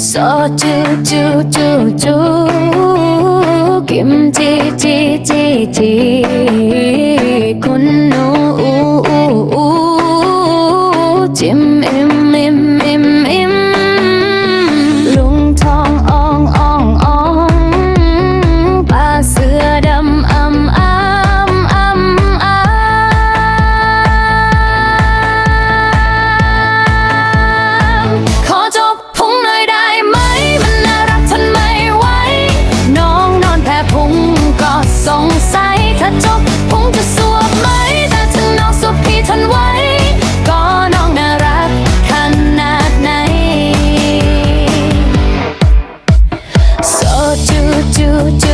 소주 주주주 김치 찌찌찌 군노 우우우 งสัยถ้าจบคงจะสวบไหม แต่ถ้าน้องสุพีทนไว้ ก็น้องน่ารักขนาดไหน so จูจูจ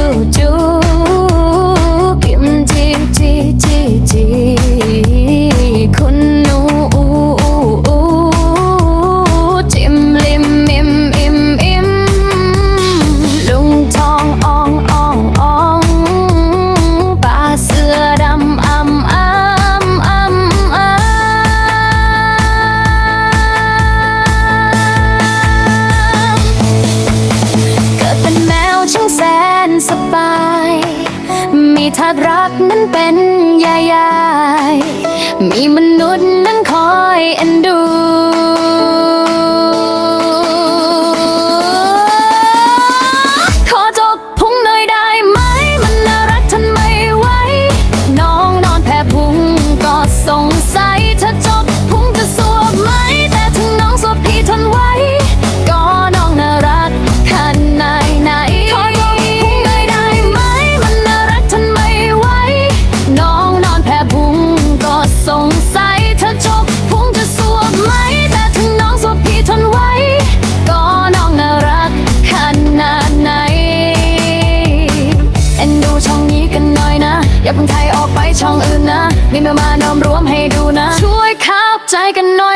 มีมนุษย์นั้นคอยเอ็นดู อย่าเพิ่งไทยออกไปช่องอื่นนะ นี่มามานอมรวมให้ดูนะ ช่วยขับใจกันหน่อย